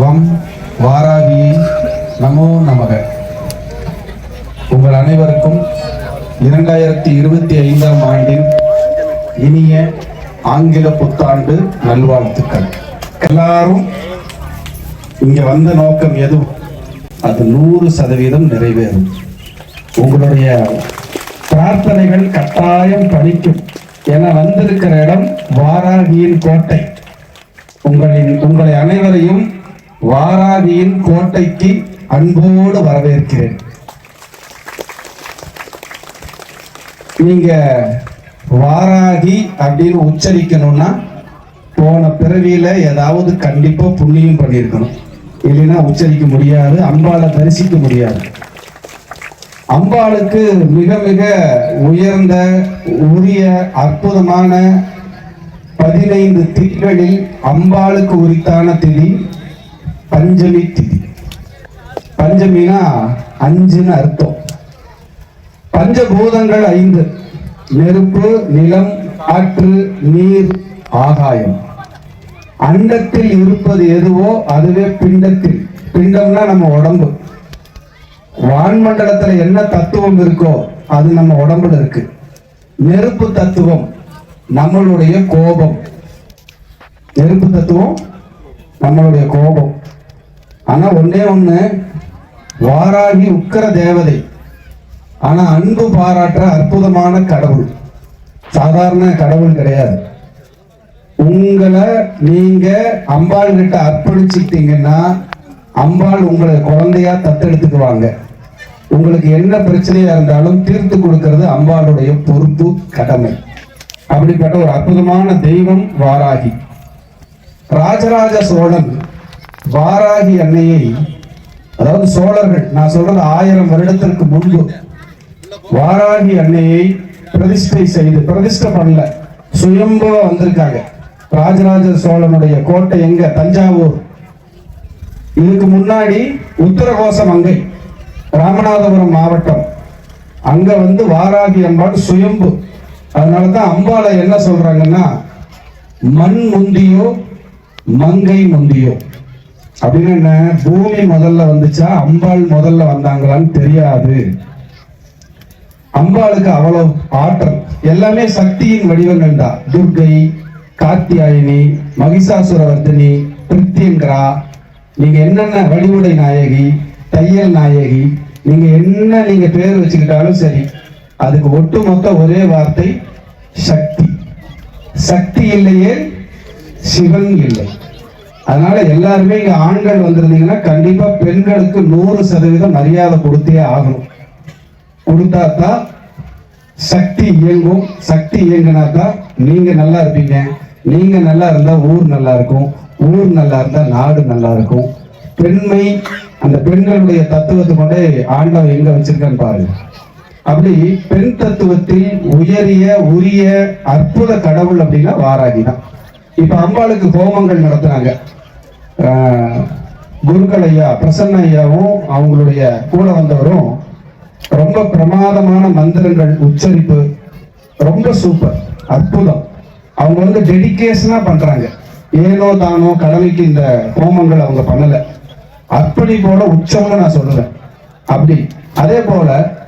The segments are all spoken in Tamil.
வம் வாராகி நமோ நமக. உங்கள் அனைவருக்கும் இரண்டாயிரத்தி இருபத்தி ஐந்தாம் ஆண்டின் இனிய ஆங்கில புத்தாண்டு நல்வாழ்த்துக்கள். எல்லாரும் இங்க வந்த நோக்கம் எதுவும் அது நூறு சதவீதம் நிறைவேறும். உங்களுடைய பிரார்த்தனைகள் கட்டாயம் பலிக்கும் என வந்திருக்கிற இடம் வாராகியின் கோட்டை. உங்களின் உங்களை அனைவரையும் வாராகியின் கோட்டைக்கு அன்போடு வரவேற்கிறேன். நீங்க வாராகி அப்படின்னு உச்சரிக்கணும்னா போன பிறவியில ஏதாவது கண்டிப்பா புண்ணியம் பண்ணியிருக்கணும். இல்லைன்னா உச்சரிக்க முடியாது அம்பாளை தரிசிக்க முடியாது. அம்பாளுக்கு மிக மிக உயர்ந்த உரிய அற்புதமான பதினைந்து திதிகளில் அம்பாளுக்கு உரித்தான திதி பஞ்சமி திதி. பஞ்சமினா அஞ்சுன்னு அர்த்தம். பஞ்சபூதங்கள் ஐந்து. நெருப்பு நிலம் காற்று நீர் ஆகாயம். அண்டத்தில் இருப்பது எதுவோ அதுவே பிண்டத்தில். பிண்டம்னா நம்ம உடம்பு. வான்மண்டலத்துல என்ன தத்துவம் இருக்கோ அது நம்ம உடம்புல இருக்கு. நெருப்பு தத்துவம் நம்மளுடைய கோபம். நெருப்பு தத்துவம் நம்மளுடைய கோபம். ஆனா ஒன்றே ஒண்ணு வாராகி உக்கர தேவதை. ஆனா அன்பு பாராட்டுற அற்புதமான கடவுள். சாதாரண கடவுள் கிடையாது. உங்களை நீங்க அம்பாள் கிட்ட அர்ப்பணிச்சுட்டீங்கன்னா அம்பாள் உங்களை குழந்தையா தத்தெடுத்துக்குவாங்க. உங்களுக்கு என்ன பிரச்சனையா இருந்தாலும் தீர்த்து கொடுக்கறது அம்பாளுடைய பொறுப்பு கடமை. அப்படிப்பட்ட ஒரு அற்புதமான தெய்வம் வாராகி. ராஜராஜ சோழன் வாராகி அன்னையை அதாவது சோழர்கள் நான் சொல்றது ஆயிரம் வருடத்திற்கு முன்பு வாராகி அன்னையை பிரதிஷ்டை செய்து பிரதிஷ்டை பண்ணல. சுயம்புவா வந்திருக்காங்க. ராஜராஜ சோழனுடைய கோட்டை எங்க? தஞ்சாவூர். இதுக்கு முன்னாடி உத்தரகோச மங்கை ராமநாதபுரம் மாவட்டம். அங்க வந்து வாராகி அம்பாள் சுயம்பு. அதனாலதான் அம்பாளை என்ன சொல்றாங்கன்னா மண் முந்தியோ மங்கை முந்தியோ. அப்படின்னு என்ன? பூமி முதல்ல வந்துச்சா? அம்பாள் முதல்ல வந்தாங்களான்னு தெரியாது. அம்பாளுக்கு அவ்வளவு ஆற்றல். எல்லாமே சக்தியின் வடிவங்கள் தான். துர்கை கார்த்தியாயினி மகிஷாசுரவர்த்தினி பிரித்தியங்கரா. நீங்க என்னென்ன வடிவுடை நாயகி தையல் நாயகி நீங்க என்ன நீங்க பேர் வச்சுக்கிட்டாலும் சரி அதுக்கு ஒட்டுமொத்த ஒரே வார்த்தை சக்தி. சக்தி இல்லையே சிவன் இல்லை. அதனால எல்லாருமே இங்க ஆண்கள் வந்திருந்தீங்கன்னா கண்டிப்பா பெண்களுக்கு நூறு சதவீதம் மரியாதை கொடுத்தே ஆகணும். கொடுத்தா தான் சக்தி இயங்கும். சக்தி இயங்கினா தான் நீங்க நல்லா இருப்பீங்க. நீங்க நல்லா இருந்தா ஊர் நல்லா இருக்கும். ஊர் நல்லா இருந்தா நாடு நல்லா இருக்கும். பெண்மை அந்த பெண்களுடைய தத்துவத்தை கொண்டே ஆண்டவன் எங்க வச்சிருக்கான்னு பாருங்க. அப்படி பெண் தத்துவத்தில் உயரிய உரிய அற்புத கடவுள் அப்படின்னா வாராகி தான். இப்ப அம்பாளுக்கு ஹோமங்கள் நடத்துனாங்க குருக்கள் ஐயா பிரசன்ன ஐயாவும் அவங்களுடைய கூட வந்தவரும் ரொம்ப பிரமாதமான மந்திரங்கள் உச்சரிப்பு ரொம்ப சூப்பர் அற்புதம். அவங்க வந்து டெடிக்கேஷனாக பண்ணுறாங்க ஏனோ தானோ கடமைக்கு இந்த ஹோமங்கள் அவங்க பண்ணலை. அப்படி போல உச்சம்னு நான் சொல்லுவேன். அப்படி. அதே போல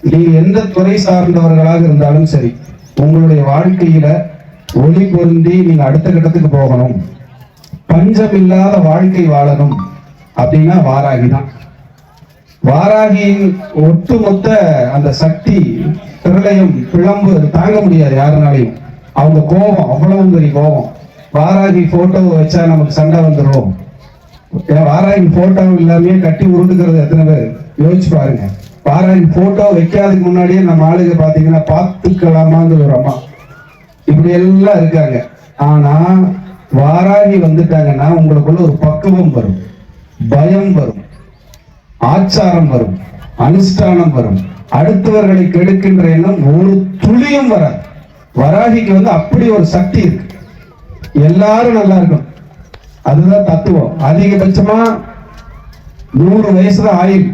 நீ எந்த துறை சார்ந்தவர்களாக இருந்தாலும் சரி உங்களுடைய வாழ்க்கையில ஒளி பொருந்தி நீங்க அடுத்த கட்டத்துக்கு போகணும். பஞ்சம் இல்லாத வாழ்க்கை வாழணும் அப்படின்னா வாராகி தான் வாராகியின் ஒட்டுமொத்த அந்த சக்தி பிரளயம் பிளம்பு அது தாங்க முடியாது யாருனாலையும். அவங்க கோபம் அவ்வளவு பெரிய கோபம். வாராகி போட்டோ வச்சா நமக்கு சண்டை வந்துடும் ஏன் வாராகி போட்டோ இல்லாமயே கட்டி உருண்டுக்கிறது எத்தனை பேர்? யோசிச்சு பாருங்க. வாராகி போட்டோ வைக்காததுக்கு முன்னாடியே நம்ம ஆளுங்க பாத்தீங்கன்னா பார்த்துக்கலாமாங்கிற ஒரு அம்மா. இப்படி எல்லாம் இருக்காங்க. ஆனா வாராகி வந்துட்டாங்கன்னா உங்களுக்குள்ள ஒரு பக்குவம் வரும். பயம் வரும். ஆச்சாரம் வரும். அனுஷ்டானம் வரும். அடுத்தவர்களை கெடுக்கின்ற எண்ணம் ஒரு துளியும் வராது. வராகிக்கு வந்து அப்படி ஒரு சக்தி இருக்கு. எல்லாரும் நல்லா இருக்கும் அதுதான் தத்துவம். அதிகபட்சமா நூறு வயசுதான் ஆயுள்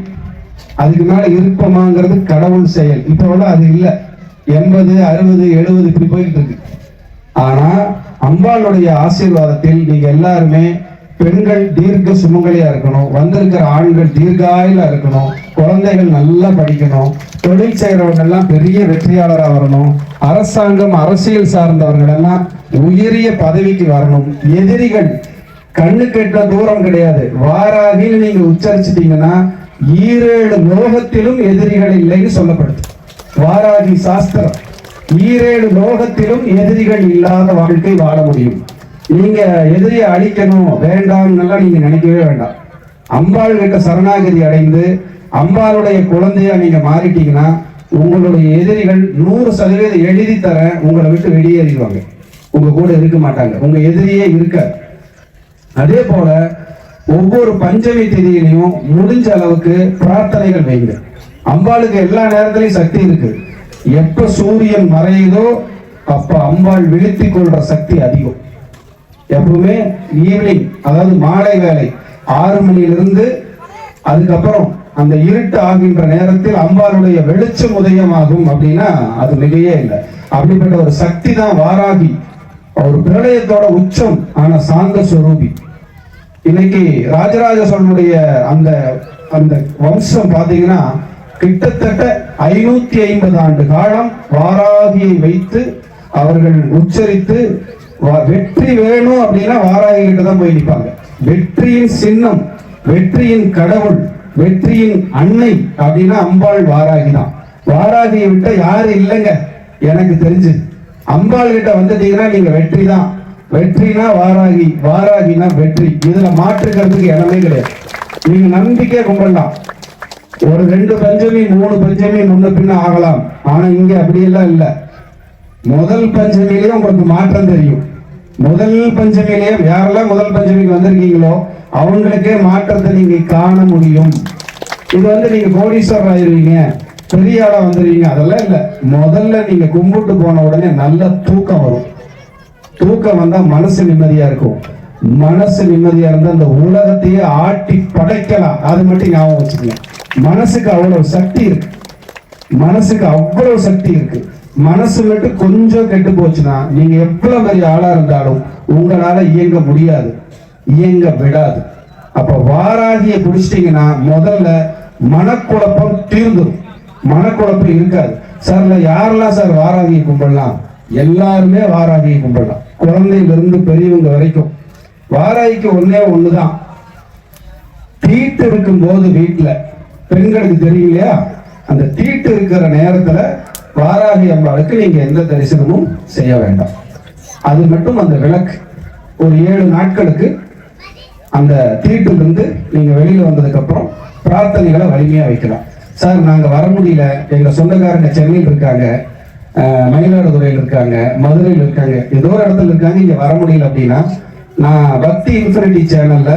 அதுக்கு மேல இருப்பமாங்கிறது கடவுள் செயல். இப்ப அது இல்லை. எண்பது அறுபது எழுபது இப்படி போயிட்டு இருக்கு. ஆனா அம்பாளுடைய ஆசீர்வாதத்தில் நீங்க எல்லாருமே பெண்கள் தீர்க்க சுமங்கலியா இருக்கணும். வந்திருக்கிற ஆண்கள் தீர்காயில இருக்கணும். குழந்தைகள் நல்லா படிக்கணும். தொழில் செய்கிறவங்க எல்லாம் பெரிய வெற்றியாளராக வரணும். அரசாங்கம் அரசியல் சார்ந்தவர்கள் எல்லாம் உயரிய பதவிக்கு வரணும். எதிரிகள் கண்ணு கெட்ட தூரம் கிடையாது. வாராகின்னு நீங்க உச்சரிச்சிட்டீங்கன்னா ஈரேழு லோகத்திலும் எதிரிகள் இல்லைன்னு சொல்லப்படுது. வாராகி சாஸ்திரம். ஈரேழு லோகத்திலும் எதிரிகள் இல்லாத வாழ்க்கை வாழ முடியும். நீங்க எதிரியை அழிக்கணும் வேண்டாம்னு நீங்க நினைக்கவே வேண்டாம். அம்பாள் கிட்ட சரணாகதி அடைந்து அம்பாளுடைய குழந்தையா நீங்க மாறிட்டீங்கன்னா உங்களுடைய எதிரிகள் நூறு சதவீதம் எழுதி தரேன் உங்களை விட்டு வெளியேறிடுவாங்க. உங்க கூட இருக்க மாட்டாங்க. உங்க எதிரியே இருக்க. அதே போல ஒவ்வொரு பஞ்சமி திதியிலையும் முடிஞ்ச அளவுக்கு பிரார்த்தனைகள் வைங்க. அம்பாளுக்கு எல்லா நேரத்திலையும் சக்தி இருக்குது எப்ப சூரியன் மறையுதோ அப்ப அம்பாள் விழித்துக் கொள்ற சக்தி அதிகம். எப்பவுமே ஈவினிங் அதாவது மாலை வேலை ஆறு மணியிலிருந்து அதுக்கப்புறம் அந்த இருட்டு ஆகின்ற நேரத்தில் அம்பாளுடைய வெளிச்சம் உதயமாகும் அப்படின்னா அது மிகையே இல்லை. அப்படிப்பட்ட ஒரு சக்தி தான் வாராகி ஒரு பிரளயத்தோட உச்சம் ஆன சாந்த சுரூபி. இன்னைக்கு ராஜராஜ சோழனுடைய அந்த அந்த வம்சம் பாத்தீங்கன்னா கிட்டத்தட்ட ஐநூத்தி ஐம்பது ஆண்டு காலம் வாராகியை வைத்து அவர்கள் உச்சரித்து வெற்றி வேணும் அப்படின்னா வாராகி கிட்ட தான் போய் நிற்பாங்க. வெற்றியின் சின்னம் வெற்றியின் கடவுள் வெற்றியின் அன்னை அப்படின்னா அம்பாள் வாராகி தான். வாராகியை விட்ட யாரு இல்லைங்க? எனக்கு தெரிஞ்சு. அம்பாள் கிட்ட வந்துட்டீங்கன்னா நீங்க வெற்றி தான். வெற்றினா வாராகி வாராகினா வெற்றி. இதுல மாற்றுக்கிறதுக்கு இடமே கிடையாது. நீங்க நம்பிக்கை கும்பிடலாம் ஒரு ரெண்டு பஞ்சமி மூணு பஞ்சமி முன்ன பின்ன ஆகலாம். ஆனா இங்க அப்படியெல்லாம் இல்லை. முதல் பஞ்சமிலேயே உங்களுக்கு மாற்றம் தெரியும். முதல் பஞ்சமிலேயே யாரெல்லாம் முதல் பஞ்சமிக்கு வந்திருக்கீங்களோ அவங்களுக்கே மாற்றத்தை நீங்க காண முடியும். இது வந்து நீங்க கோடீஸ்வரர் ஆயிருவீங்க. பெரிய ஆளா வந்துருவீங்க. அதெல்லாம் இல்ல. முதல்ல நீங்க கும்பிட்டு போன உடனே நல்ல தூக்கம் வரும். தூக்கம் வந்தா மனசு நிம்மதியா இருக்கும். மனசு நிம்மதியா இருந்தா அந்த உலகத்தையே ஆட்டி படைக்கலாம். அது மட்டும் ஞாபகம் வச்சுக்கோங்க. மனசுக்கு அவ்வளவு சக்தி இருக்கு. மனசுக்கு அவ்வளவு சக்தி இருக்கு. மனசு மட்டும் கொஞ்சம் கெட்டு போச்சுன்னா நீங்க எவ்வளவு பெரிய ஆளா இருந்தாலும் உங்களால இயங்க முடியாது. இயங்க விடாது. அப்ப வாராகிய பிடிச்சிட்டீங்கன்னா முதல்ல மனக்குழப்பம் தீர்ந்துடும் மனக்குழப்பம் இருக்காது. சார்ல யாரெல்லாம் சார் வாராகியை கும்பிடலாம் எல்லாருமே வாராகியை கும்பிடலாம் குழந்தையில இருந்து பெரியவங்க வரைக்கும். வாராகிக்கு ஒண்ணே ஒண்ணுதான். தீட்டு இருக்கும் போது வீட்டுல. பெண்களுக்கு தெரியும் இல்லையா அந்த தீட்டு இருக்கிற நேரத்துல வாராகி அம்பாளுக்கு நீங்க எந்த தரிசனமும் செய்ய வேண்டாம். அது மட்டும் அந்த விளக்கு. ஒரு ஏழு நாட்களுக்கு அந்த தீட்டுல இருந்து நீங்க வெளியில வந்ததுக்கு அப்புறம் பிரார்த்தனைகளை வலிமையா வைக்கலாம். சார் நாங்க வர முடியல. எங்க சொந்தக்காரங்க சென்னையில் இருக்காங்க. மயிலாடுதுறையில் இருக்காங்க. மதுரையில் இருக்காங்க. ஏதோ ஒரு இடத்துல இருக்காங்க. இங்க வர முடியல அப்படின்னா நான் பக்தி இன்ஃபினிட்டி சேனல்ல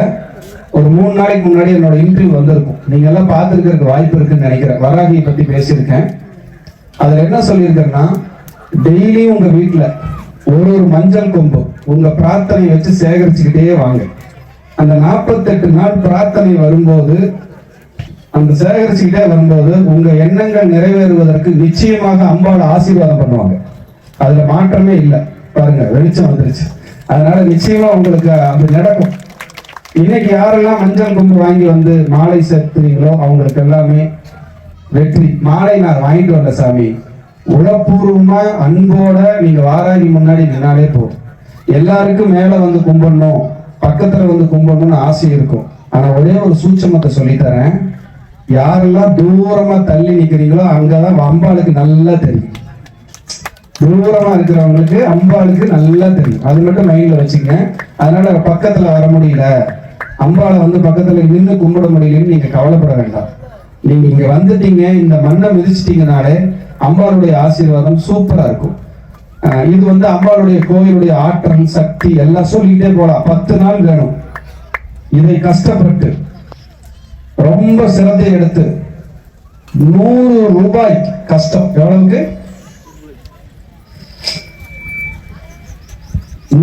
ஒரு மூணு நாளைக்கு முன்னாடி என்னோட இன்டர்வியூ வந்திருக்கும். நீங்க எல்லாம் பார்த்துருக்கிறதுக்கு வாய்ப்பு இருக்குன்னு நினைக்கிறேன். வராகியை பத்தி பேசியிருக்கேன். அதுல என்ன சொல்லியிருக்கேன்னா டெய்லியும் உங்க வீட்டில் ஒரு ஒரு மஞ்சள் கொம்பு உங்க பிரார்த்தனை வச்சு சேகரிச்சுக்கிட்டே வாங்க. அந்த நாற்பத்தெட்டு நாள் பிரார்த்தனை வரும்போது அந்த சேகரிச்சுக்கிட்டே வரும்போது உங்க எண்ணங்கள் நிறைவேறுவதற்கு நிச்சயமாக அம்பாவோட ஆசீர்வாதம் பண்ணுவாங்க. அதுல மாற்றமே இல்லை. பாருங்க வெளிச்சம் வந்துருச்சு. அதனால நிச்சயமா உங்களுக்கு அது நடக்கும். இன்னைக்கு யாரெல்லாம் மஞ்சள் குண்டு வாங்கி வந்து மாலை சேர்த்துறீங்களோ அவங்களுக்கு எல்லாமே வெற்றி. மாலை நான் வாங்கிட்டு வந்த சாமி உளப்பூர்வமா அன்போட நீங்க வாராகி முன்னாடி நின்னாலே போதும். எல்லாருக்கும் மேல வந்து கும்பிடணும் பக்கத்துல வந்து கும்பிடணும்னு ஆசை இருக்கும். ஆனா ஒரே ஒரு சூட்சமத்தை சொல்லித்தரேன். யாரெல்லாம் தூரமா தள்ளி நிக்கிறீங்களோ அங்கதான் அம்பாளுக்கு நல்லா தெரியும். தூரமா இருக்கிறவங்களுக்கு அம்பாளுக்கு நல்லா தெரியும். அது மட்டும் மைண்ட்ல வச்சுங்க. அதனால பக்கத்துல வர முடியல. அம்பாளை வந்து பக்கத்துல நின்று கும்பிட முடியலன்னு நீங்க கவலைப்பட வேண்டாம். நீங்க இங்க வந்துட்டீங்க இந்த மண்ணை மிதிச்சிட்டீங்கனாலே அம்பாளுடைய ஆசீர்வாதம் சூப்பரா இருக்கும். இது வந்து அம்பாளுடைய கோயிலுடைய ஆற்றல் சக்தி எல்லாம் சொல்லிக்கிட்டே போலாம். பத்து நாள் வேணும். இதை கஷ்டப்பட்டு ரொம்ப சிரத்தை எடுத்து நூறு ரூபாய் கஷ்டம். எவ்வளவுக்கு?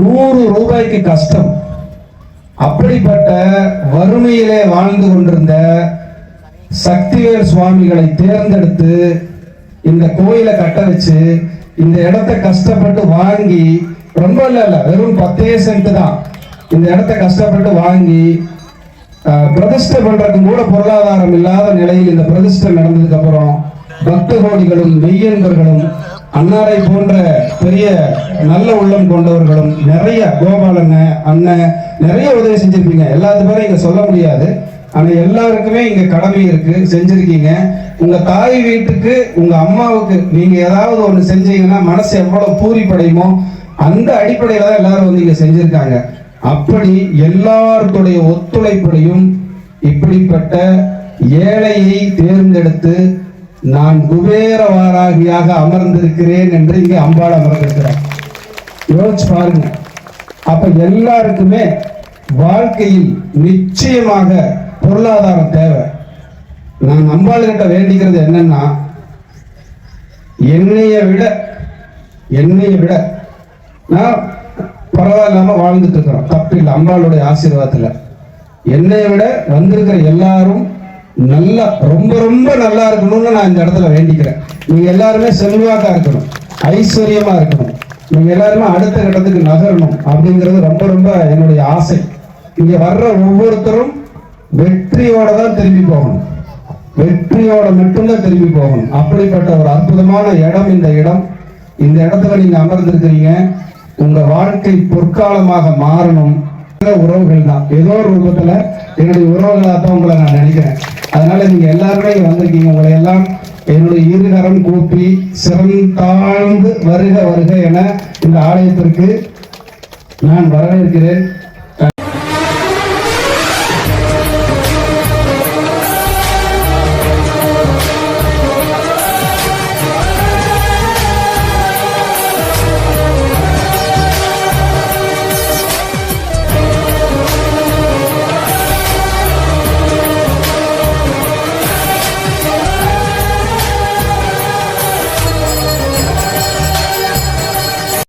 நூறு ரூபாய்க்கு கஷ்டம். அப்படிப்பட்ட வறுமையிலே வாழ்ந்து கொண்டிருந்த சக்திவேல் சுவாமிகளை தேர்ந்தெடுத்து இந்த கோயிலை கட்ட வச்சு இந்த இடத்தை கஷ்டப்பட்டு வாங்கி ரொம்ப இல்லை இல்லை வெறும் பத்தே சென்ட் தான். இந்த இடத்த கஷ்டப்பட்டு வாங்கி பிரதிஷ்டை பண்றதுக்கு கூட பொருளாதாரம் இல்லாத நிலையில் இந்த பிரதிஷ்டை நடந்ததுக்கு அப்புறம் பக்த கோடிகளும் மெய்யன்பர்களும் அன்னாரை போன்ற பெரிய நல்ல உள்ளம் கொண்டவர்களும் நிறைய கோபாலண்ண அண்ணன் நிறைய உதவி செஞ்சிருப்பீங்க. எல்லாத்து பேரும் இங்க சொல்ல முடியாது. ஆனா எல்லாருக்குமே இங்க கடமை இருக்கு செஞ்சிருக்கீங்க. உங்க தாய் வீட்டுக்கு உங்க அம்மாவுக்கு நீங்க ஏதாவது ஒண்ணு செஞ்சீங்கன்னா மனசு எவ்வளவு பூரிப்படையுமோ அந்த அடிப்படையில தான் எல்லாரும் வந்து இங்க செஞ்சிருக்காங்க. அப்படி எல்லாருடைய ஒத்துழைப்படையும் இப்படிப்பட்ட ஏழையை தேர்ந்தெடுத்து நான் குபேர வாராகியாக அமர்ந்திருக்கிறேன் என்று இங்கே அம்பாள் அமர்ந்திருக்கிறார் யோசிச்சு பாருங்க. அப்ப எல்லாருக்குமே வாழ்க்கையில் நிச்சயமாக பொருளாதாரம் தேவை. நான் அம்பாள் கிட்ட வேண்டிக்கிறது என்னன்னா என்னைய விட என்னைய விட நான் பரவாயில்லாம வாழ்ந்துட்டு இருக்கிறோம். தப்பு இல்லை அம்பாளுடைய ஆசீர்வாதத்துல. என்னைய விட வந்திருக்கிற எல்லாரும் நல்லா ரொம்ப ரொம்ப நல்லா இருக்கணும்னு நான் இந்த இடத்துல வேண்டிக்கிறேன். நீங்க எல்லாருமே செல்வாக்கா இருக்கணும் ஐஸ்வர்யமா இருக்கணும். நீங்க எல்லாருமே அடுத்த கட்டத்துக்கு நகரணும் அப்படிங்கிறது ரொம்ப ரொம்ப என்னுடைய ஆசை. இங்க வர்ற ஒவ்வொருத்தரும் வெற்றியோட தான் திரும்பி போகணும். வெற்றியோட மட்டும்தான் திரும்பி போகணும். அப்படிப்பட்ட ஒரு அற்புதமான இடம் இந்த இடம். இந்த இடத்துல நீங்க அமர்ந்திருக்கிறீங்க. உங்க வாழ்க்கை பொற்காலமாக மாறணும். உறவுகள் தான். ஏதோ ஒரு ரூபத்துல என்னுடைய உறவுகளாக தான் உங்களை நான் நினைக்கிறேன். அதனால நீங்க எல்லாருமே வந்திருக்கீங்க. உங்களை எல்லாம் என்னுடைய இருகரம் கூப்பி சிறந்தாழ்ந்து வருக வருக என இந்த ஆலயத்திற்கு நான் வரவேற்கிறேன்.